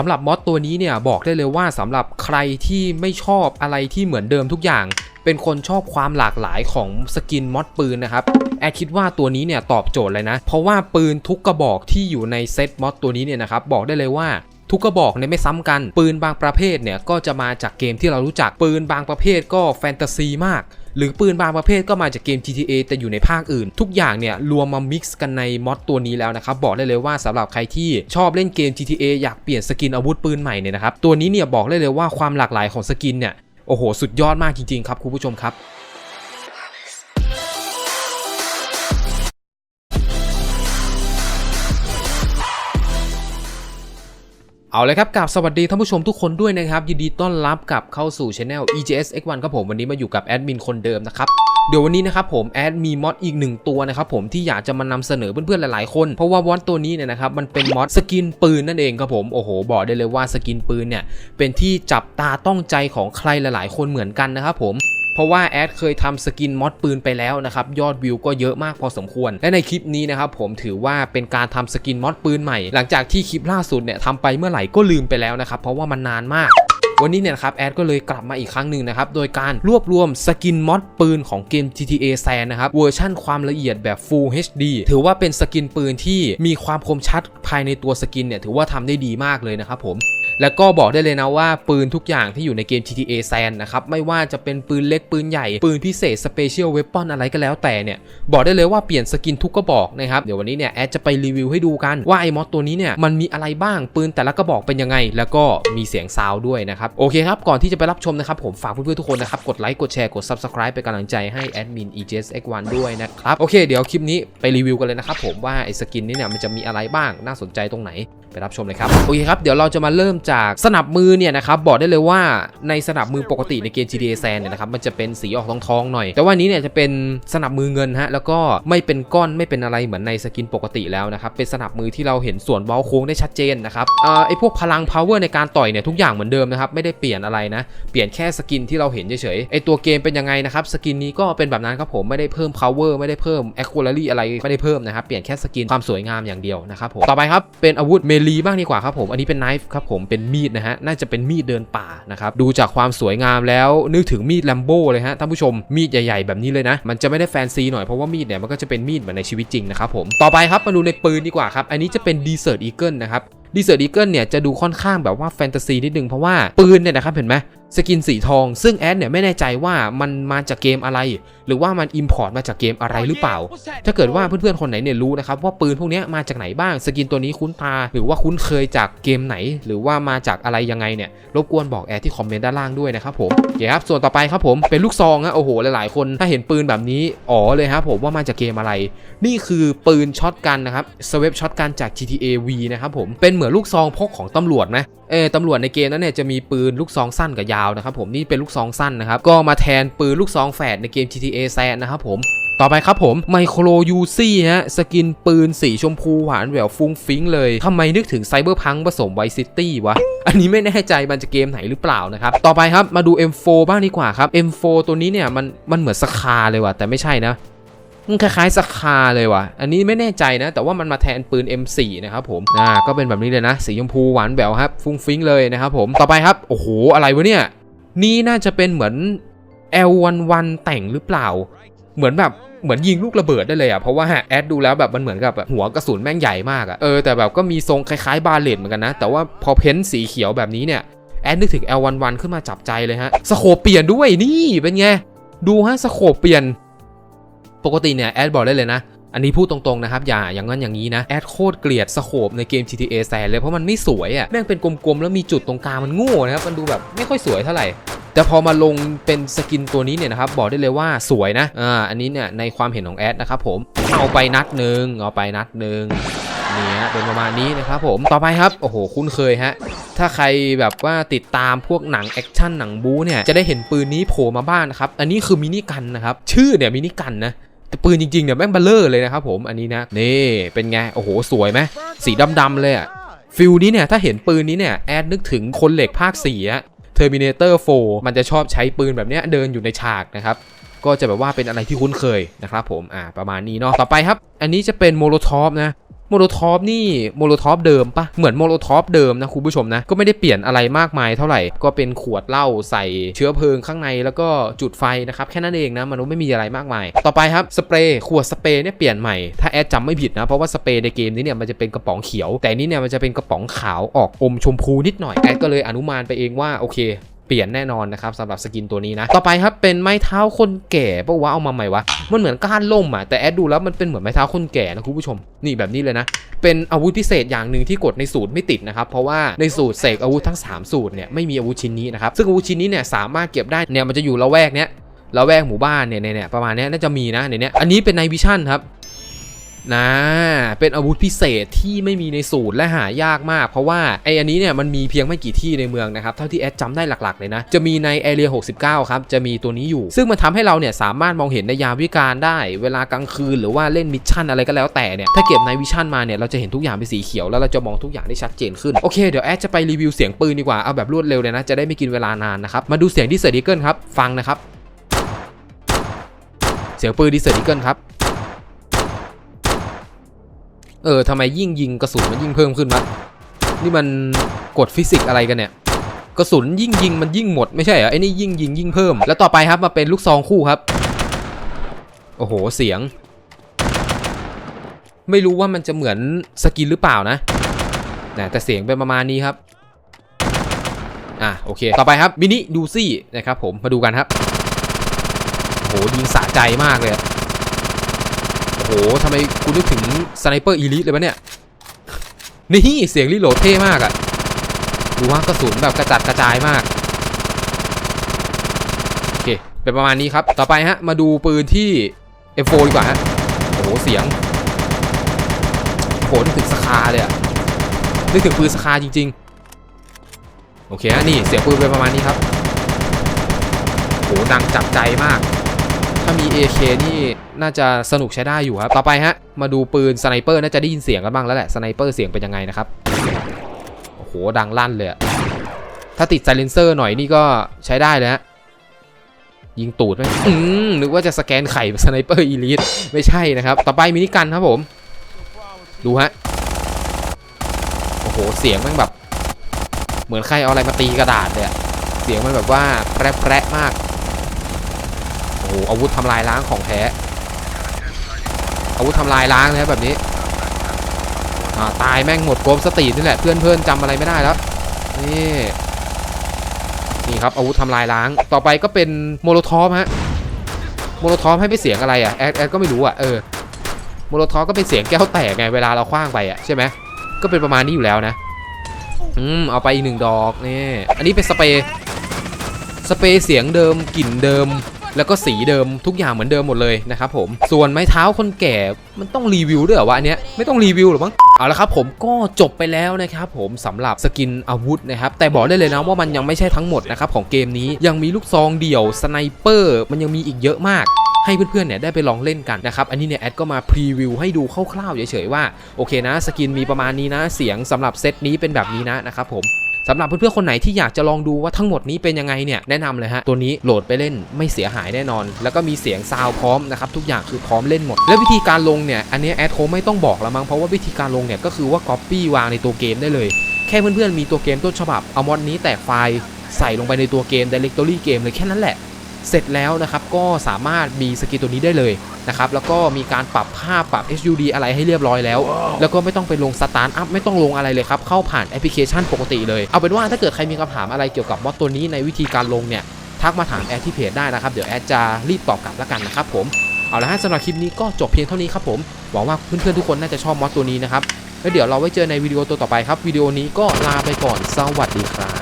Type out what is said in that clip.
สำหรับมอดตัวนี้เนี่ยบอกได้เลยว่าสำหรับใครที่ไม่ชอบอะไรที่เหมือนเดิมทุกอย่าง เป็นคนชอบความหลากหลายของสกินมอดปืนนะครับแอดคิดว่าตัวนี้เนี่ยตอบโจทย์เลยนะ เพราะว่าปืนทุกกระบอกที่อยู่ในเซตมอดตัวนี้เนี่ยนะครับบอกได้เลยว่าทุกกระบอกเนี่ยไม่ซ้ำกัน ปืนบางประเภทเนี่ยก็จะมาจากเกมที่เรารู้จักปืนบางประเภทก็แฟนตาซีมาก หรือปืนบางประเภทก็มาจากเกม GTA แต่อยู่ในภาคอื่น ทุกอย่างเนี่ยรวมมามิกซ์กันในมอดตัวนี้แล้วนะครับบอกได้เลยว่าสำหรับใครที่ชอบเล่นเกม GTA อยากเปลี่ยนสกินอาวุธปืนใหม่เนี่ยนะครับตัวนี้เนี่ยบอกได้เลยว่าความหลากหลายของสกินเนี่ยโอ้โห สุดยอดมากจริงๆครับคุณผู้ชมครับ เอาเลยครับกับสวัสดีท่านผู้ชมทุกคนด้วยนะครับ ยินดีต้อนรับกลับเข้าสู่ช anel EGS X1 ครับผมวันนี้มาอยู่กับแอดมินคนเดิมนะครับเดี๋ยววันนี้นะครับผมแอดมีมอดอีกหนึ่งตัวนะครับผมที่อยากจะมานำเสนอเพื่อนๆหลายๆคน เพราะว่ามอดตัวนี้เนี่ยนะครับมันเป็นมอดสกินปืนนั่นเองครับผมโอ้โหบอกได้เลยว่าสกินปืนเนี่ยเป็นที่จับตาต้องใจของใครหลายๆ คนเหมือนกันนะครับผม เพราะว่าแอดเคยทำสกินมอดปืนไปแล้วนะครับยอดวิวก็เยอะมากพอสมควร และในคลิปนี้นะครับผมถือว่าเป็นการทำสกินมอดปืนใหม่ หลังจากที่คลิปล่าสุดเนี่ยทำไปเมื่อไหร่ก็ลืมไปแล้วนะครับเพราะว่ามันนานมากวันนี้เนี่ยครับแอดก็เลยกลับมาอีกครั้งหนึ่งนะครับ โดยการรวบรวมสกินมอดปืนของเกม GTA San นะครับเวอร์ชั่นความละเอียดแบบ Full HD ถือว่าเป็นสกินปืนที่มีความคมชัดภายในตัวสกินเนี่ยถือว่าทำได้ดีมากเลยนะครับผม แล้วก็บอกได้เลยนะว่าปืนทุกอย่างที่อยู่ในเกม GTA San นะครับไม่ว่าจะเป็นปืนเล็กปืนใหญ่ ปืนพิเศษ Special Weapon อะไรก็แล้วแต่เนี่ยบอกได้เลยว่าเปลี่ยนสกินทุกกระบอกนะครับเดี๋ยววันนี้เนี่ยแอดจะไปรีวิวให้ดูกันว่าไอ้มอดตัวนี้เนี่ยมันมีอะไรบ้างปืนแต่ละกระบอกเป็นยังไง แล้วก็มีเสียงซาวด์ด้วยนะครับโอเคครับก่อนที่จะไปรับชมนะครับผมฝากเพื่อนๆทุกคนนะครับกดไลค์กดแชร์กด Subscribe เป็นกำลังใจให้แอดมิน EJS X1 ด้วยนะครับโอเคเดี๋ยวคลิปนี้ไปรีวิวกันเลยนะครับผมว่าไอ้สกินนี้เนี่ยมันจะมีอะไรบ้างน่าสนใจตรงไหนไปรับชมเลยครับโอเคครับเดี๋ยวเราจะมาเริ่มจากสนับมือเนี่ยนะครับบอกได้เลยว่าในสนับมือปกติในเกม GTA San เนี่ยนะครับมันจะเป็นสีออกทองทองๆหน่อย แต่ว่าอันนี้เนี่ยจะเป็นสนับมือเงินฮะแล้วก็ไม่เป็นก้อนไม่เป็นอะไรเหมือนในสกินปกติแล้วนะครับเป็นสนับมือที่เราเห็นส่วนเว้าโค้งได้ชัดเจนนะครับอ่อไอพวกพลัง power ในการต่อยเนี่ยทุกอย่างเหมือนเดิมนะครับไม่ได้เปลี่ยนอะไรนะเปลี่ยนแค่สกินที่เราเห็นเฉยๆไอตัวเกมเป็นยังไงนะครับสกินนี้ก็เป็นแบบนั้นครับผมไม่ได้เพิ่ม power ไม่ได้เพิ่ม accuracy อะไรไม่ได้เพิ่มนะครับเปลี่ยนแค่สกินความสวยงามอย่างเดียวนะครับผมต่อไปครับเป็นอาวุธเมลีบ้างดีกว่าครับผม อันนี้เป็นไนฟ์ครับผมเป็นมีดนะฮะน่าจะเป็นมีดเดินป่านะครับดูจากความสวยงามแล้วนึกถึงมีดแลมโบ้เลยฮะท่านผู้ชมมีดใหญ่ๆแบบนี้เลยนะ มันจะไม่ได้แฟนซีหน่อยเพราะว่ามีดเนี่ยมันก็จะเป็นมีดเหมือนในชีวิตจริงนะครับผมต่อไปครับมาดูในปืนดีกว่าครับอันนี้จะเป็นดีเซอร์อีเกิลนะครับดีเซอร์อีเกิลเนี่ยจะดูค่อนข้างแบบว่าแฟนตาซีนิดนึงเพราะว่าปืนเนี่ยนะครับเห็นไหม สกินสีทอง ซึ่งแอดเนี่ยไม่แน่ใจว่ามันมาจากเกมอะไร หรือว่ามันอิมพอร์ตมาจากเกมอะไรหรือเปล่า ถ้าเกิดว่าเพื่อนๆคนไหนเนี่ยรู้นะครับว่าปืนพวกเนี้ยมาจากไหนบ้าง สกินตัวนี้คุ้นตา หรือว่าคุ้นเคยจากเกมไหน หรือว่ามาจากอะไรยังไงเนี่ยรบกวนบอกแอดที่คอมเมนต์ด้านล่างด้วยนะครับผมโอเคครับส่วนต่อไปครับผมเป็นลูกซองฮะโอ้โหหลายๆ คนถ้าเห็นปืนแบบนี้อ๋อเลยครับผมว่ามาจากเกมอะไร นี่คือปืนช็อตกันนะครับสเวปช็อตกันจาก GTA V นะครับผมเป็นเหมือนลูกซองพกของตำรวจไหมเออตำรวจในเกมนั้นเนี่ยจะมีปืนลูกซองสั้นกับยาวนะครับผมนี่เป็นลูกซองสั้นนะครับก็มาแทนปืนลูกซองแฝดในเกม GTA แซนนะครับผมต่อไปครับผมไมโครยูซี่ฮะสกินปืนสีชมพูหวานแหววฟุ้งฟิ้งเลยทำไมนึกถึงไซเบอร์พังผสมไวซิตี้วะ อันนี้ไม่แน่ใจมันจะเกมไหนหรือเปล่านะครับ ต่อไปครับมาดู M4 บ้างดีกว่าครับ M4 ตัวนี้เนี่ยมันมันเหมือนสคาเลยว่ะแต่ไม่ใช่นะ มันคล้ายๆสคาเลยว่ะ อันนี้ไม่แน่ใจนะ แต่ว่ามันมาแทนปืน M4 นะครับผม อ่า ก็เป็นแบบนี้เลยนะ สีชมพูหวานแหววครับ ฟุ้งฟิ้งเลยนะครับผม ต่อไปครับ โอ้โห อะไรวะเนี่ย นี่น่าจะเป็นเหมือน L11 แต่งหรือเปล่า เหมือนแบบเหมือนยิงลูกระเบิดได้เลยอะเพราะว่าแอดดูแล้วแบบมันเหมือนกับแบบหัวกระสุนแม่งใหญ่มากอะเออแต่แบบก็มีทรงคล้ายๆบาเลตเหมือนกันนะ แต่ว่าพอเพ้นท์สีเขียวแบบนี้เนี่ยแอดนึกถึง L11 ขึ้นมาจับใจเลยฮะสโคปเปลี่ยนด้วยนี่เป็นไงดูฮะสโคปเปลี่ยน ปกติเนี่ยแอดบอกได้เลยนะ อันนี้พูดตรงๆนะครับ อย่าอย่างนั้นอย่างนี้นะ แอดโคตรเกลียดสโคปในเกม GTA San เลยเพราะมันไม่สวยอะ่ะแม่งเป็นกลมๆแล้วมีจุดตรงกลางมันโง่นะครับมันดูแบบไม่ค่อยสวยเท่าไหร่แต่พอมาลงเป็นสกินตัวนี้เนี่ยนะครับบอกได้เลยว่าสวยนะอ่าอันนี้เนี่ยในความเห็นของแอดนะครับผมเอาไปนัดหนึ่งเอาไปนัดหนึ่งเนี่ยเป็นประมาณนี้นะครับผมต่อไปครับ โอ้โห คุ้นเคยฮะ ถ้าใครแบบว่าติดตามพวกหนังแอคชั่นหนังบู๊เนี่ย จะได้เห็นปืนนี้โผล่มาบ้างนะครับ อันนี้คือมินิกันนะครับ ชื่อเนี่ยมินิกันนะ แต่ปืนจริงๆเนี่ยแม่งเบลเลอร์เลยนะครับผมอันนี้นะนี่เป็นไงโอ้โหสวยไหมสีดำๆเลยอะฟิลนี้เนี่ยถ้าเห็นปืนนี้เนี่ยแอดนึกถึงคนเหล็กภาค4อะ Terminator 4 มันจะชอบใช้ปืนแบบนี้เดินอยู่ในฉากนะครับ ก็จะแบบว่าเป็นอะไรที่คุ้นเคยนะครับผมอ่าประมาณนี้เนาะต่อไปครับ อันนี้จะเป็นโมโลทอฟนะ โมโลท็อฟนี่โมโลท็อฟเดิมปะเหมือนโมโลท็อฟเดิมนะคุณผู้ชมนะ ก็ไม่ได้เปลี่ยนอะไรมากมายเท่าไหร่ ก็เป็นขวดเหล้าใส่เชื้อเพลิงข้างในแล้วก็จุดไฟนะครับ แค่นั้นเองนะ มันไม่มีอะไรมากมาย ต่อไปครับสเปรย์ขวดสเปรย์เนี่ยเปลี่ยนใหม่ ถ้าแอดจำไม่ผิดนะ เพราะว่าสเปรย์ในเกมนี้เนี่ยมันจะเป็นกระป๋องเขียว แต่นนี่เนี่ยมันจะเป็นกระป๋องขาวออกอมชมพูนิดหน่อยแอดก็เลยอนุมานไปเองว่าโอเค เปลี่ยนแน่นอนนะครับสำหรับสกินตัวนี้นะ ต่อไปครับเป็นไม้เท้าคนแก่ปะวะเอามาใหม่วะ มันเหมือนก้านล่มอะแต่แอดดูแล้วมันเป็นเหมือนไม้เท้าคนแก่นะคุณผู้ชม นี่แบบนี้เลยนะ เป็นอาวุธพิเศษอย่างหนึ่งที่กดในสูตรไม่ติดนะครับ เพราะว่าในสูตรเสกอาวุธทั้ง 3 สูตรเนี่ยไม่มีอาวุธชิ้นนี้นะครับ ซึ่งอาวุธชิ้นนี้เนี่ยสามารถเก็บได้เนี่ยมันจะอยู่ละแวกเนี้ยละแวกหมู่บ้านเนี่ยเนี่ยประมาณนี้น่าจะมีนะในเนี้ยอันนี้เป็นไนวิชั่นครับ นะ เป็นอาวุธพิเศษที่ไม่มีในสูตรและหายากมาก เพราะว่าไออันนี้เนี่ยมันมีเพียงไม่กี่ที่ในเมืองนะครับ เท่าที่แอดจำได้หลักๆเลยนะ จะมีในแอเรีย69 ครับ จะมีตัวนี้อยู่ ซึ่งมันทำให้เราเนี่ยสามารถมองเห็นในยามวิการได้ เวลากลางคืนหรือว่าเล่นมิชชั่นอะไรก็แล้วแต่เนี่ย ถ้าเก็บในวิชั่นมาเนี่ยเราจะเห็นทุกอย่างเป็นสีเขียวแล้วเราจะมองทุกอย่างได้ชัดเจนขึ้น โอเค เดี๋ยวแอดจะไปรีวิวเสียงปืนดีกว่า เอาแบบรวดเร็วเลยนะ จะได้ไม่กินเวลานานนะครับ มาดูเสียงดิเซอร์ดิเกิลครับ ฟังนะครับ เสียงปืนดิเซอร์ดิเกิลครับ เออทำไมยิ่งยิงกระสุนมันยิ่งเพิ่มขึ้นวะนี่มันกฎฟิสิกส์อะไรกันเนี่ยกระสุนยิ่งยิงมันยิ่งหมดไม่ใช่เหรอไอ้นี่ยิ่งยิงยิ่งเพิ่ม แล้วต่อไปครับมาเป็นลูกซองคู่ครับ โอ้โหเสียง ไม่รู้ว่ามันจะเหมือนสกินหรือเปล่านะนะแต่เสียงเป็นประมาณนี้ครับอะโอเค ต่อไปครับมินิดูซี่นะครับผมมาดูกันครับโอ้โหยิงสะใจมากเลย โอ้โหทำไมกูนึกถึงสไนเปอร์อีลิทเลยวะเนี่ย นี่เสียงรีโหลดเท่มากอะดูว่ากระสุนแบบกระจัดกระจายมาก โอเค เป็นประมาณนี้ครับ ต่อไปฮะ มาดูปืนที่ M4 ดีกว่าฮะ โอ้โห เสียงโหนึกถึงสคาเลยอะนึกถึงปืนสคาจริง ๆ โอเคฮะนี่เสียงปืนเป็นประมาณนี้ครับโหดังจับใจมาก ถ้ามี AK นี่น่าจะสนุกใช้ได้อยู่ครับ ต่อไปฮะ มาดูปืนสไนเปอร์น่าจะได้ยินเสียงกันบ้างแล้วแหละสไนเปอร์เสียงเป็นยังไงนะครับ โอ้โห ดังลั่นเลยถ้าติดไซเลนเซอร์หน่อยนี่ก็ใช้ได้เลยฮะยิงตูดไหมอืมนึกว่าจะสแกนไข่สไนเปอร์อีลิทไม่ใช่นะครับ ต่อไปมินิกันครับผม ดูฮะ โอ้โห เสียงมันแบบ เหมือนใครเอาอะไรมาตีกระดาษเลยเสียงมันแบบว่าแปรๆมาก โอ้โหอาวุธทำลายล้างของแท้อาวุธทำลายล้างนะครับแบบนี้าตายแม่งหมดโกมสตีนี่แหละเพื่อนเพื่อนจำอะไรไม่ได้แล้วนี่นี่ครับอาวุธทำลายล้าง ต่อไปก็เป็นโมโลทอฟฮะโมโลทอฟให้ไปเสียงอะไรอะแอดแอดก็ไม่รู้อะเออโมโลทอฟก็เป็นเสียงแก้วแตกไงเวลาเราคว้างไปอะใช่ไหมก็เป็นประมาณนี้อยู่แล้วนะอืมเอาไปอีกหนึ่งดอกนี่อันนี้เป็นสเปรย์สเปรย์เสียงเดิมกลิ่นเดิม แล้วก็สีเดิมทุกอย่างเหมือนเดิมหมดเลยนะครับผมส่วนไม้เท้าคนแก่มันต้องรีวิวด้วยเหรอวะอันเนี้ยไม่ต้องรีวิวหรอมั้งเอาละครับผมก็จบไปแล้วนะครับผมสำหรับสกินอาวุธนะครับแต่บอกได้เลยนะว่ามันยังไม่ใช่ทั้งหมดนะครับของเกมนี้ยังมีลูกซองเดี่ยวสไนเปอร์มันยังมีอีกเยอะมากให้เพื่อนๆเนี่ยได้ไปลองเล่นกันนะครับ อันนี้เนี่ยแอดก็มาพรีวิวให้ดูคร่าวๆเฉยๆว่า โอเคนะ สกินมีประมาณนี้นะ เสียงสำหรับเซตนี้เป็นแบบนี้นะนะครับผม สำหรับเพื่อนๆคนไหนที่อยากจะลองดูว่าทั้งหมดนี้เป็นยังไงเนี่ยแนะนำเลยฮะตัวนี้โหลดไปเล่นไม่เสียหายแน่นอน แล้วก็มีเสียงซาวพร้อมนะครับทุกอย่างคือพร้อมเล่นหมด แล้ววิธีการลงเนี่ยอันนี้แอดโคไม่ต้องบอกละมั้งเพราะว่าวิธีการลงเนี่ยก็คือว่า Copy วางในตัวเกมได้เลย แค่เพื่อนๆมีตัวเกมต้นฉบับเอามอดนี้แตกไฟล์ใส่ลงไปในตัวเกม Directory เกมเลยแค่นั้นแหละ เสร็จแล้วนะครับก็สามารถมีสกินตัวนี้ได้เลยนะครับแล้วก็มีการปรับภาพปรับ HUD อะไรให้เรียบร้อยแล้ว แล้วก็ไม่ต้องไปลงสตาร์ทอัพไม่ต้องลงอะไรเลยครับเข้าผ่านแอปพลิเคชันปกติเลยเอาเป็นว่าถ้าเกิดใครมีคำถามอะไรเกี่ยวกับมอดตัวนี้ในวิธีการลงเนี่ยทักมาถามแอดที่เพจได้นะครับเดี๋ยวแอดจะรีบตอบกลับแล้วกันนะครับผมเอาละฮะสำหรับคลิปนี้ก็จบเพียงเท่านี้ครับผมหวังว่าเพื่อนๆทุกคนน่าจะชอบมอดตัวนี้นะครับแล้วเดี๋ยวเราไว้เจอในวิดีโอตัวต่อไปครับวิดีโอนี้ก็ลาไปก่อนสวัสดีครับ